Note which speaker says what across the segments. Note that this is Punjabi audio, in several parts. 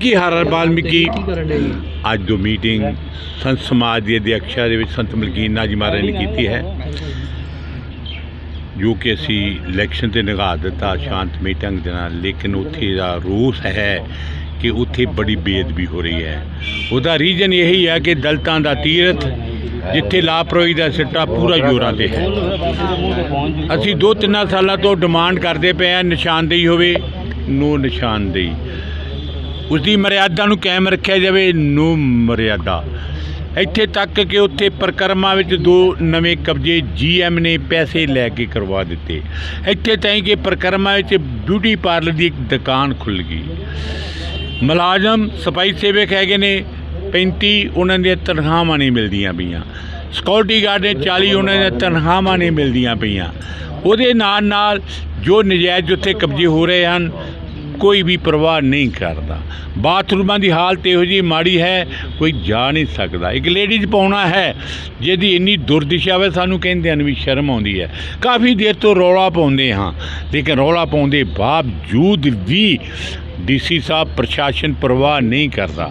Speaker 1: ਕੀ ਹਰ ਵਾਲਮੀਕੀ ਅੱਜ ਜੋ ਮੀਟਿੰਗ ਸੰਤ ਸਮਾਜ ਦੀ ਅਧਿਕਸ਼ਤਾ ਦੇ ਵਿੱਚ ਸੰਤ ਮਲਕੀਨਾ ਜੀ ਮਹਾਰਾਜ ਨੇ ਕੀਤੀ ਹੈ। ਜੋ ਕਿ ਅਸੀਂ ਇਲੈਕਸ਼ਨ ਤੇ ਨਿਗਾਹ ਦਿੱਤਾ ਸ਼ਾਂਤਮਈ ਢੰਗ ਦੇ ਨਾਲ ਲੇਕਿਨ ਉੱਥੇ ਦਾ ਰੋਸ ਹੈ ਕਿ ਉੱਥੇ ਬੜੀ ਬੇਅਦਬੀ ਹੋ ਰਹੀ ਹੈ। ਉਹਦਾ ਰੀਜਨ ਇਹੀ ਹੈ ਕਿ ਦਲਤਾਂ ਦਾ ਤੀਰਥ ਜਿੱਥੇ ਲਾਪਰੋਈ ਦਾ ਸਿੱਟਾ ਪੂਰਾ ਜੋਰਾਂ ਤੇ ਹੈ। ਅਸੀਂ ਦੋ ਤਿੰਨਾਂ ਸਾਲਾਂ ਤੋਂ ਡਿਮਾਂਡ ਕਰਦੇ ਪਏ ਆ ਨਿਸ਼ਾਨਦੇਹੀ ਹੋਵੇ ਨੋ ਨਿਸ਼ਾਨਦੇਹੀ। ਉਸ ਦੀ ਮਰਿਆਦਾ ਨੂੰ ਕਾਇਮ ਰੱਖਿਆ ਜਾਵੇ, ਨੋ ਮਰਿਆਦਾ। ਇੱਥੇ ਤੱਕ ਕਿ ਉੱਥੇ ਪ੍ਰਕਰਮਾਂ ਵਿੱਚ ਦੋ ਨਵੇਂ ਕਬਜ਼ੇ ਜੀਐਮ ਨੇ ਪੈਸੇ ਲੈ ਕੇ ਕਰਵਾ ਦਿੱਤੇ। ਇੱਥੇ ਤਾਈਂ ਕਿ ਪ੍ਰਕਰਮਾਂ ਵਿੱਚ ਬਿਊਟੀ ਪਾਰਲਰ ਦੀ ਇੱਕ ਦੁਕਾਨ ਖੁੱਲ ਗਈ। ਮੁਲਾਜ਼ਮ, ਸਫ਼ਾਈ ਸੇਵਕ ਹੈਗੇ ਨੇ 35 ਉਹਨਾਂ ਦੀਆਂ ਤਨਖਾਹਾਂ ਨਹੀਂ ਮਿਲਦੀਆਂ ਪਈਆਂ। ਸਿਕਿਉਰਿਟੀ ਗਾਰਡ ਨੇ 40 ਉਹਨਾਂ ਦੀਆਂ ਤਨਖਾਹਾਂ ਨਹੀਂ ਮਿਲਦੀਆਂ ਪਈਆਂ। ਉਹਦੇ ਨਾਲ ਨਾਲ ਜੋ ਨਜਾਇਜ਼ ਉੱਥੇ ਕਬਜ਼ੇ ਹੋ ਰਹੇ ਹਨ ਕੋਈ ਵੀ ਪਰਵਾਹ ਨਹੀਂ ਕਰਦਾ। ਬਾਥਰੂਮਾਂ ਦੀ ਹਾਲਤ ਇਹੋ ਜਿਹੀ ਮਾੜੀ ਹੈ, ਕੋਈ ਜਾ ਨਹੀਂ ਸਕਦਾ। ਇੱਕ ਲੇਡੀਜ਼ ਪਾਉਣਾ ਹੈ, ਜਿਹਦੀ ਇੰਨੀ ਦੁਰਦਿਸ਼ਾ ਵੇ ਸਾਨੂੰ ਕਹਿੰਦੇ ਹਨ ਵੀ ਸ਼ਰਮ ਆਉਂਦੀ ਹੈ। ਕਾਫੀ ਦੇਰ ਤੋਂ ਰੌਲਾ ਪਾਉਂਦੇ ਹਾਂ, ਲੇਕਿਨ ਰੌਲਾ ਪਾਉਂਦੇ ਬਾਵਜੂਦ ਵੀ ਡੀਸੀ ਸਾਹਿਬ ਪ੍ਰਸ਼ਾਸਨ ਪਰਵਾਹ ਨਹੀਂ ਕਰਦਾ।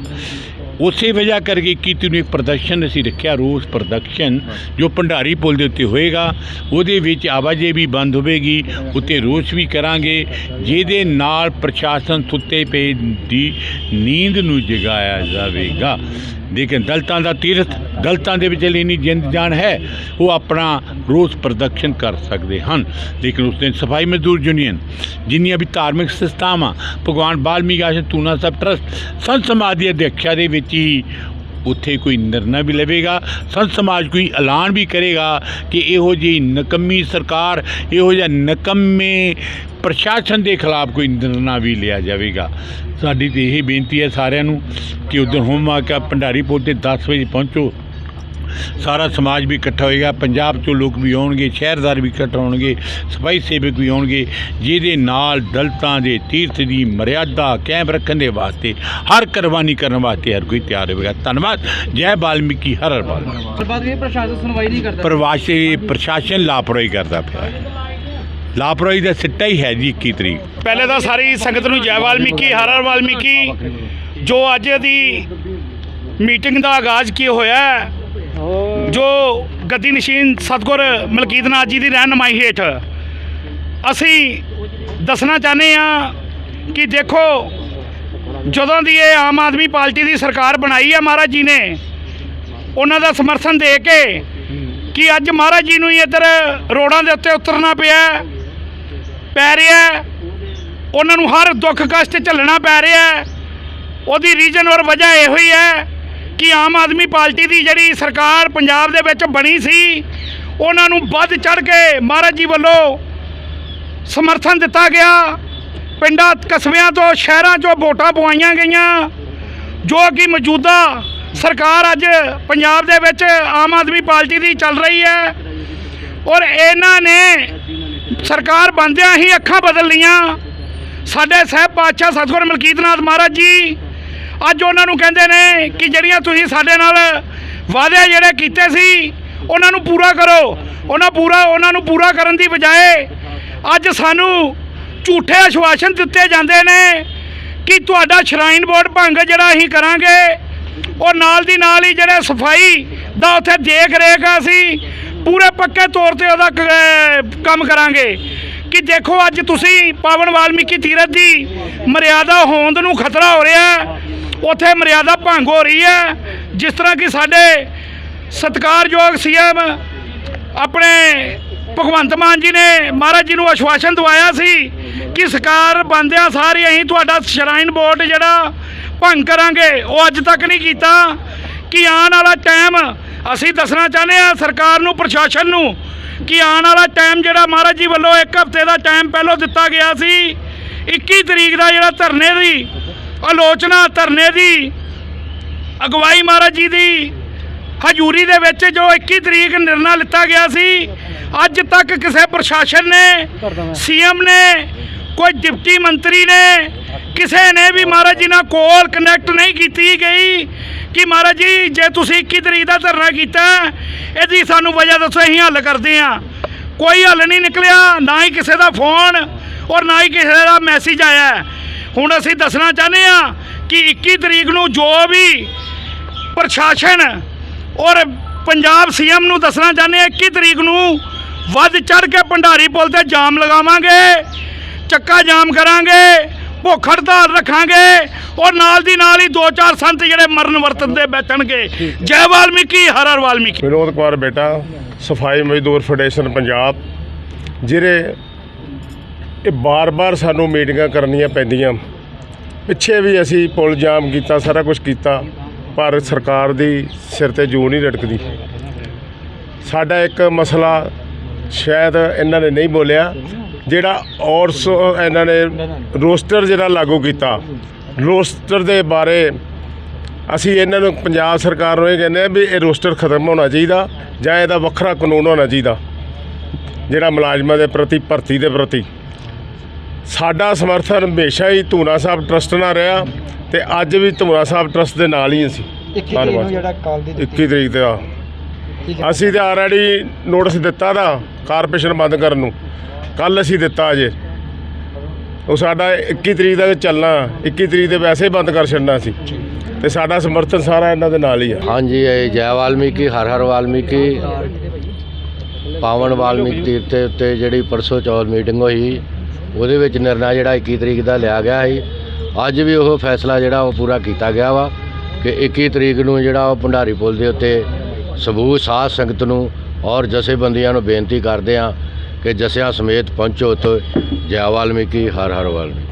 Speaker 1: ਉਸੇ ਵਜ੍ਹਾ ਕਰਕੇ ਕੀਤੀ ਨੂੰ ਇੱਕ ਪ੍ਰਦਰਸ਼ਨ ਅਸੀਂ ਰੱਖਿਆ ਰੋਸ ਪ੍ਰਦਰਸ਼ਨ ਜੋ ਭੰਡਾਰੀ ਪੁਲ ਦੇ ਉੱਤੇ ਹੋਏਗਾ ਉਹਦੇ ਵਿੱਚ ਆਵਾਜਾਈ ਵੀ ਬੰਦ ਹੋਵੇਗੀ ਉੱਤੇ ਰੋਸ ਵੀ ਕਰਾਂਗੇ ਜਿਹਦੇ ਨਾਲ ਪ੍ਰਸ਼ਾਸਨ ਸੁੱਤੇ ਪਏ ਦੀ ਨੀਂਦ ਨੂੰ ਜਗਾਇਆ ਜਾਵੇਗਾ। ਲੇਕਿਨ ਦਲਤਾਂ ਦਾ ਤੀਰਥ ਦਲਤਾਂ ਦੇ ਵਿੱਚ ਇੰਨੀ ਜਿੰਦ ਜਾਨ ਹੈ, ਉਹ ਆਪਣਾ ਰੋਸ ਪ੍ਰਦਰਸ਼ਨ ਕਰ ਸਕਦੇ ਹਨ। ਲੇਕਿਨ ਉਸ ਦਿਨ ਸਫ਼ਾਈ ਮਜ਼ਦੂਰ ਯੂਨੀਅਨ, ਜਿੰਨੀਆਂ ਵੀ ਧਾਰਮਿਕ ਸੰਸਥਾਵਾਂ, ਭਗਵਾਨ ਬਾਲਮੀਕ ਆਸ਼ਰਮ, ਤੂਨਾ ਸਾਹਿਬ ਟਰਸਟ, ਸੰਤ ਸਮਾਜ ਦੀ ਅਧਿਕਸ਼ਤਾ ਦੇ ਵਿੱਚ ਹੀ ਉੱਥੇ ਕੋਈ ਨਿਰਣਾ ਵੀ ਲਵੇਗਾ, ਸੰਤ ਸਮਾਜ ਕੋਈ ਐਲਾਨ ਵੀ ਕਰੇਗਾ ਕਿ ਇਹੋ ਜਿਹੀ ਨਕੰਮੀ ਸਰਕਾਰ, ਇਹੋ ਜਿਹਾ ਨਕੰਮੇ ਪ੍ਰਸ਼ਾਸਨ ਦੇ ਖਿਲਾਫ ਕੋਈ ਨਿਰਣਾ ਵੀ ਲਿਆ ਜਾਵੇਗਾ। ਸਾਡੀ ਤੇ ਇਹ ਬੇਨਤੀ ਹੈ ਸਾਰਿਆਂ ਨੂੰ ਕਿ ਉਦੋਂ ਹੋਮਵਾਕ ਭੰਡਾਰੀ ਪੁਲ ਤੇ 10 ਵਜੇ ਪਹੁੰਚੋ। ਸਾਰਾ ਸਮਾਜ ਵੀ ਇਕੱਠਾ ਹੋਏਗਾ ਪੰਜਾਬ ਤੋਂ ਲੋਕ ਵੀ ਆਉਣਗੇ ਸ਼ਹਿਰਦਾਰ ਵੀ ਇਕੱਠਾ ਹੋਣਗੇ ਸਫ਼ਾਈ ਸੇਵਕ ਵੀ ਆਉਣਗੇ ਜਿਹਦੇ ਨਾਲ ਦਲਤਾਂ ਦੇ ਤੀਰਥ ਦੀ ਮਰਿਆਦਾ ਕਾਇਮ ਰੱਖਣ ਦੇ ਵਾਸਤੇ ਹਰ ਕੁਰਬਾਨੀ ਕਰਨ ਵਾਸਤੇ ਹਰ ਕੋਈ ਤਿਆਰ ਹੋਵੇਗਾ। ਧੰਨਵਾਦ। ਜੈ ਬਾਲਮੀਕੀ ਹਰ ਹਰ ਬਾਲਮੀਕੀ।
Speaker 2: ਪਰ ਬਾਅਦ ਵਿੱਚ ਪ੍ਰਸ਼ਾਸਨ ਸੁਣਵਾਈ ਨਹੀਂ ਕਰਦਾ।
Speaker 1: ਪ੍ਰਵਾਸੀ ਪ੍ਰਸ਼ਾਸਨ ਲਾਪਰਵਾਹੀ ਕਰਦਾ ਪਿਆ ਹੈ। ਲਾਪਰਵਾਹੀ ਦਾ ਸਿੱਟਾ ਹੀ ਹੈ ਜੀ 21 ਤਰੀਕ।
Speaker 3: ਪਹਿਲੇ ਤਾਂ ਸਾਰੀ ਸੰਗਤ ਨੂੰ ਜੈ ਵਾਲਮੀਕੀ ਹਰ ਹਰ ਵਾਲਮੀਕੀ ਜੋ ਅੱਜ ਦੀ ਮੀਟਿੰਗ ਦਾ ਆਗਾਜ਼ ਕੀ ਹੋਇਆ ਹੈ, ਜੋ ਗੱਦੀ ਨਸ਼ੀਨ ਸਤਗੁਰ ਮਲਕੀਤ ਨਾਥ ਜੀ ਦੀ ਰਹਿਨਮਾਈ ਹੇਠ। ਅਸੀਂ ਦੱਸਣਾ ਚਾਹੁੰਦੇ ਆ ਕਿ ਦੇਖੋ, ਜਦੋਂ ਦੀ ਇਹ ਆਮ ਆਦਮੀ ਪਾਰਟੀ ਦੀ ਸਰਕਾਰ ਬਣਾਈ ਹੈ ਮਹਾਰਾਜ ਜੀ ਨੇ, ਉਹਨਾਂ ਦਾ ਸਮਰਥਨ ਦੇ ਕੇ ਕਿ ਅੱਜ ਮਹਾਰਾਜ ਜੀ ਨੂੰ ਹੀ ਇੱਧਰ ਰੋਡਾਂ ਦੇ ਉੱਤੇ ਉਤਰਨਾ ਪਿਆ ਪੈ ਰਿਹਾ ਉਹਨਾਂ ਨੂੰ ਹਰ ਦੁੱਖ ਕਸ਼ਟ ਝੱਲਣਾ ਪੈ ਰਿਹਾ ਉਹਦੀ ਰੀਜਨ ਔਰ ਵਜ੍ਹਾ ਇਹੋ ਹੀ ਹੈ ਕਿ ਆਮ ਆਦਮੀ ਪਾਰਟੀ ਦੀ ਜਿਹੜੀ ਸਰਕਾਰ ਪੰਜਾਬ ਦੇ ਵਿੱਚ ਬਣੀ ਸੀ, ਉਹਨਾਂ ਨੂੰ ਵੱਧ ਚੜ ਕੇ ਮਹਾਰਾਜ ਜੀ ਵੱਲੋਂ ਸਮਰਥਨ ਦਿੱਤਾ ਗਿਆ। ਪਿੰਡਾਂ ਕਸਬਿਆਂ ਤੋਂ, ਸ਼ਹਿਰਾਂ ਚੋਂ ਵੋਟਾਂ ਪਵਾਈਆਂ ਗਈਆਂ, ਜੋ ਕਿ ਮੌਜੂਦਾ ਸਰਕਾਰ ਅੱਜ ਪੰਜਾਬ ਦੇ ਵਿੱਚ ਆਮ ਆਦਮੀ ਪਾਰਟੀ ਦੀ ਚੱਲ ਰਹੀ ਹੈ। ਔਰ ਇਹਨਾਂ ਨੇ ਸਰਕਾਰ ਬੰਦਿਆਂ ਹੀ ਅੱਖਾਂ ਬਦਲ ਲੀਆਂ ਸਾਡੇ ਸਹਿਬ ਪਾਤਸ਼ਾਹ ਸਤਿਗੁਰ ਮਲਕੀਤ ਨਾਥ ਮਹਾਰਾਜ ਜੀ ਅੱਜ ਉਹਨਾਂ ਨੂੰ ਕਹਿੰਦੇ ਨੇ ਕਿ ਜਿਹੜੀਆਂ ਤੁਸੀਂ ਸਾਡੇ ਨਾਲ ਵਾਅਦੇ ਜਿਹੜੇ ਕੀਤੇ ਸੀ, ਉਹਨਾਂ ਨੂੰ ਪੂਰਾ ਕਰੋ। ਉਹਨਾਂ ਪੂਰਾ ਉਹਨਾਂ ਨੂੰ ਪੂਰਾ ਕਰਨ ਦੀ ਬਜਾਏ ਅੱਜ ਸਾਨੂੰ ਝੂਠੇ ਆਸ਼ਵਾਸਨ ਦਿੱਤੇ ਜਾਂਦੇ ਨੇ ਕਿ ਤੁਹਾਡਾ ਸ਼ਰਾਈਨ ਬੋਰਡ ਭੰਗ ਜਿਹੜਾ ਅਸੀਂ ਕਰਾਂਗੇ, ਉਹ ਨਾਲ ਦੀ ਨਾਲ ਹੀ ਜਿਹੜੇ ਸਫ਼ਾਈ ਦਾ ਉੱਥੇ ਦੇਖ ਰੇਖ ਅਸੀਂ ਪੂਰੇ ਪੱਕੇ ਤੌਰ ਤੇ ਉਹਦਾ ਕੰਮ ਕਰਾਂਗੇ। ਕਿ ਦੇਖੋ ਅੱਜ ਤੁਸੀਂ ਪਾਵਨ ਵਾਲਮੀਕੀ ਤੀਰਥ ਦੀ ਮਰਿਆਦਾ ਹੋਂਦ ਨੂੰ ਖਤਰਾ ਹੋ ਰਿਹਾ ਉੱਥੇ ਮਰਿਆਦਾ ਭੰਗ ਹੋ ਰਹੀ ਹੈ। ਜਿਸ ਤਰ੍ਹਾਂ ਕਿ ਸਾਡੇ ਸਤਿਕਾਰਯੋਗ ਸੀਐਮ ਆਪਣੇ ਭਗਵੰਤ ਮਾਨ ਜੀ ਨੇ ਮਹਾਰਾਜ ਜੀ ਨੂੰ ਆਸ਼ਵਾਸਨ ਦਵਾਇਆ ਸੀ ਕਿ ਸਰਕਾਰ ਬੰਦਿਆਂ ਸਾਰੇ ਅਸੀਂ ਤੁਹਾਡਾ ਸ਼ਰਾਈਨ ਬੋਰਡ ਜਿਹੜਾ ਭੰਗ ਕਰਾਂਗੇ, ਉਹ ਅੱਜ ਤੱਕ ਨਹੀਂ ਕੀਤਾ। ਕਿ ਆਉਣ ਵਾਲਾ ਟਾਈਮ ਅਸੀਂ ਦੱਸਣਾ ਚਾਹੁੰਦੇ ਆ ਸਰਕਾਰ ਨੂੰ, ਪ੍ਰਸ਼ਾਸਨ ਨੂੰ, ਕਿ ਆਉਣ ਵਾਲਾ ਟਾਈਮ ਜਿਹੜਾ ਮਹਾਰਾਜ ਜੀ ਵੱਲੋਂ ਇੱਕ ਹਫ਼ਤੇ ਦਾ ਟਾਈਮ ਪਹਿਲਾਂ ਦਿੱਤਾ ਗਿਆ ਸੀ 21 ਤਰੀਕ ਦਾ ਜਿਹੜਾ ਧਰਨੇ ਦੀ ਆਲੋਚਨਾ ਧਰਨੇ ਦੀ, ਅਗਵਾਈ ਮਹਾਰਾਜ ਜੀ ਦੀ, ਹਜੂਰੀ ਦੇ ਵਿੱਚ ਜੋ 21 ਤਰੀਕ ਨਿਰਣਾ ਲਿੱਤਾ ਗਿਆ ਸੀ, ਅੱਜ ਤੱਕ ਕਿਸੇ ਪ੍ਰਸ਼ਾਸਨ ਨੇ, ਸੀਐਮ ਨੇ, ਕੋਈ ਡਿਪਟੀ ਮੰਤਰੀ ਨੇ, ਕਿਸੇ ਨੇ ਵੀ ਮਹਾਰਾਜ ਜੀ ਨਾਲ ਕੋਲ ਕਨੈਕਟ ਨਹੀਂ ਕੀਤੀ ਗਈ ਕਿ ਮਹਾਰਾਜ ਜੀ, ਜੇ ਤੁਸੀਂ 21 ਤਰੀਕ ਦਾ ਧਰਨਾ ਕੀਤਾ, ਇਹਦੀ ਸਾਨੂੰ ਵਜ੍ਹਾ ਦੱਸੋ, ਅਸੀਂ ਹੱਲ ਕਰਦੇ ਹਾਂ। ਕੋਈ ਹੱਲ ਨਹੀਂ ਨਿਕਲਿਆ, ਨਾ ਹੀ ਕਿਸੇ ਦਾ ਫੋਨ ਔਰ ਨਾ ਹੀ ਕਿਸੇ ਦਾ ਮੈਸੇਜ ਆਇਆ। ਹੁਣ ਅਸੀਂ ਦੱਸਣਾ ਚਾਹੁੰਦੇ ਆ ਕਿ 21 ਤਰੀਕ ਨੂੰ ਜੋ ਵੀ ਪ੍ਰਸ਼ਾਸਨ ਔਰ ਪੰਜਾਬ ਸੀਐਮ ਨੂੰ ਦੱਸਣਾ ਚਾਹੁੰਦੇ ਆ 21 ਤਰੀਕ ਨੂੰ ਵੱਧ ਚੜ ਕੇ ਭੰਡਾਰੀ ਪੁਲ ਤੇ ਜਾਮ ਲਗਾਵਾਂਗੇ, ਚੱਕਾ ਜਾਮ ਕਰਾਂਗੇ, ਭੁੱਖ ਹੜਤਾਲ ਰੱਖਾਂਗੇ ਔਰ ਨਾਲ ਦੀ ਨਾਲ ਹੀ ਦੋ ਚਾਰ ਸੰਤ ਜਿਹੜੇ ਮਰਨ ਵਰਤਨ ਦੇ ਬੈਠਣਗੇ। ਜੈ ਵਾਲਮੀਕੀ, ਹਰ ਹਰ ਵਾਲਮੀਕੀ।
Speaker 4: ਵਿਨੋਦ ਕੁਮਾਰ ਬੇਟਾ, ਸਫ਼ਾਈ ਮਜ਼ਦੂਰ ਫੈਡਰੇਸ਼ਨ ਪੰਜਾਬ, ਜਿਹੜੇ ਇਹ ਬਾਰ-ਬਾਰ ਸਾਨੂੰ ਮੀਟਿੰਗਾਂ ਕਰਨੀਆਂ ਪੈਂਦੀਆਂ। ਪਿੱਛੇ ਵੀ ਅਸੀਂ ਪੁਲ ਜਾਮ ਕੀਤਾ, ਸਾਰਾ ਕੁਝ ਕੀਤਾ, ਪਰ ਸਰਕਾਰ ਦੀ ਸਿਰ ਤੇ ਜੂ ਨਹੀਂ ਲਟਕਦੀ। ਸਾਡਾ ਇੱਕ ਮਸਲਾ ਸ਼ਾਇਦ ਇਹਨਾਂ ਨੇ ਨਹੀਂ ਬੋਲਿਆ, ਜਿਹੜਾ ਔਰਸ ਇਹਨਾਂ ਨੇ ਰੋਸਟਰ ਜਿਹੜਾ ਲਾਗੂ ਕੀਤਾ। ਰੋਸਟਰ ਦੇ ਬਾਰੇ ਅਸੀਂ ਇਹਨਾਂ ਨੂੰ ਪੰਜਾਬ ਸਰਕਾਰ ਨੂੰ ਇਹ ਕਹਿੰਦੇ ਆ ਵੀ ਇਹ ਰੋਸਟਰ ਖਤਮ ਹੋਣਾ ਚਾਹੀਦਾ ਜਾਂ ਇਹਦਾ ਵੱਖਰਾ ਕਾਨੂੰਨ ਹੋਣਾ ਚਾਹੀਦਾ, ਜਿਹੜਾ ਮੁਲਾਜ਼ਮਾਂ ਦੇ ਪ੍ਰਤੀ, ਭਰਤੀ ਦੇ ਪ੍ਰਤੀ। ਸਾਡਾ ਸਮਰਥਨ ਹਮੇਸ਼ਾ ਹੀ ਧੂਨਾ ਸਾਹਿਬ ਟਰਸਟ ਨਾਲ ਰਿਹਾ ਤੇ ਅੱਜ ਵੀ ਧੂਨਾ ਸਾਹਿਬ ਟਰਸਟ ਦੇ ਨਾਲ ਹੀ ਅਸੀਂ।
Speaker 2: 21 ਤਰੀਕ ਨੂੰ ਜਿਹੜਾ ਕਾਲ ਦੀ
Speaker 4: 21 ਤਰੀਕ ਤੇ ਆ। ਅਸੀਂ ਤੇ ਆਲਰੇਡੀ ਨੋਟਿਸ ਦਿੱਤਾ ਦਾ ਕਾਰਪੋਰੇਸ਼ਨ ਬੰਦ ਕਰਨ ਨੂੰ। ਕੱਲ ਅਸੀਂ ਦਿੱਤਾ ਅਜੇ। ਉਹ ਸਾਡਾ 21 ਤਰੀਕ ਤੱਕ ਚੱਲਣਾ 21 ਤਰੀਕ ਤੇ ਵੈਸੇ ਹੀ ਬੰਦ ਕਰ ਛੱਡਣਾ ਸੀ ਤੇ ਸਾਡਾ ਸਮਰਥਨ ਸਾਰਾ ਇਹਨਾਂ ਦੇ ਨਾਲ ਹੀ ਆ।
Speaker 5: ਹਾਂਜੀ ਇਹ ਜੈ ਵਾਲਮੀਕੀ ਹਰ ਹਰ ਵਾਲਮੀਕੀ ਪਾਵਨ ਵਾਲਮੀਕੀ ਤੀਰਥ ਦੇ ਉੱਤੇ ਜਿਹੜੀ ਪਰਸੋਂ ਚੌਥ ਮੀਟਿੰਗ ਹੋਈ। ਉਹਦੇ ਵਿੱਚ ਨਿਰਣਾ ਜਿਹੜਾ 21 ਤਰੀਕ ਦਾ ਲਿਆ ਗਿਆ ਸੀ। ਅੱਜ ਵੀ ਉਹ ਫੈਸਲਾ ਜਿਹੜਾ ਉਹ ਪੂਰਾ ਕੀਤਾ ਗਿਆ ਵਾ ਕਿ 21 ਤਰੀਕ ਨੂੰ ਜਿਹੜਾ ਉਹ ਭੰਡਾਰੀ ਪੁਲ ਦੇ ਉੱਤੇ ਸਬੂਤ, ਸਾਧ ਸੰਗਤ ਨੂੰ ਔਰ ਜਥੇਬੰਦੀਆਂ ਨੂੰ ਬੇਨਤੀ ਕਰਦੇ ਆ ਕਿ ਜਸਿਆਂ ਸਮੇਤ ਪਹੁੰਚੋ ਉੱਥੇ ਜੈ ਵਾਲਮੀਕੀ, ਹਰ ਹਰ ਵਾਲਮੀਕੀ।